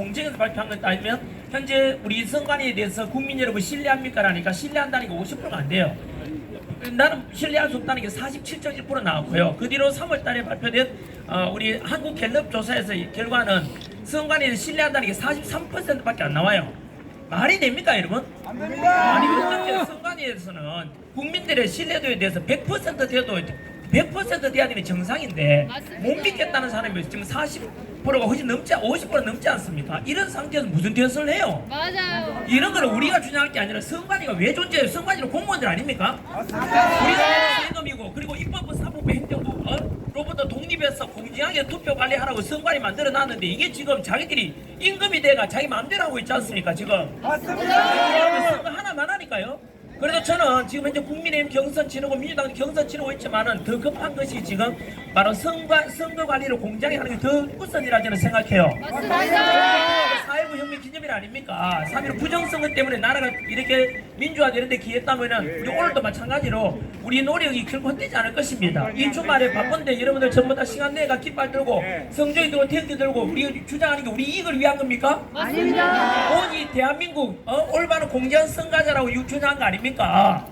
공정에서 발표한 것 따지면 현재 우리 선관위에 대해서 국민 여러분 신뢰합니까? 라니까 신뢰한다는 게 50%가 안 돼요. 나는 신뢰할 수 없다는 게 47.1% 나왔고요. 그 뒤로 3월 달에 발표된 어, 우리 한국 갤럽 조사에서 이 결과는 선관위에 신뢰한다는 게 43%밖에 안 나와요. 말이 됩니까, 여러분? 안 됩니다. 아니 어떻게 선관위에서는 국민들의 신뢰도에 대해서 100% 돼도 100% 돼야 되는 정상인데 맞습니다. 못 믿겠다는 사람이 지금 40%가 훨씬 넘지 50% 넘지 않습니까? 이런 상태에서 무슨 대선을 해요? 맞아요. 이런 거는 우리가 주장할 게 아니라 선관위가 왜 존재해요? 선관위는 공무원들 아닙니까? 맞습니다. 우리가 세금이고 그리고 입법부, 사법부, 행정부 어? 로부터 독립해서 공정하게 투표 관리하라고 선관위 만들어 놨는데 이게 지금 자기들이 임금이 돼가 자기 마음대로 하고 있지 않습니까 지금? 맞습니다. 선거 하나만 하니까요. 그래도 저는 지금 현재 국민의힘 경선 치르고 민주당 경선 치르고 있지만은 더 급한 것이 지금 바로 선거, 선거 관리를 공정히 하는 게 더 우선이라 저는 생각해요. 맞습니다. 4.19 혁명 기념일 아닙니까? 3.1 부정선거 때문에 나라가 이렇게 민주화 되는데 기했다면은 우리 오늘도 마찬가지로 우리 노력이 결코 헛되지 않을 것입니다. 이 주말에 바쁜데 여러분들 전부 다 시간 내가 깃발 들고 성조기 들고 텐트 들고 우리 주장하는 게 우리 이익을 위한 겁니까? 맞습니다. 오직 대한민국 어? 올바른 공정한 선거자라고 주장한 거 아닙니까?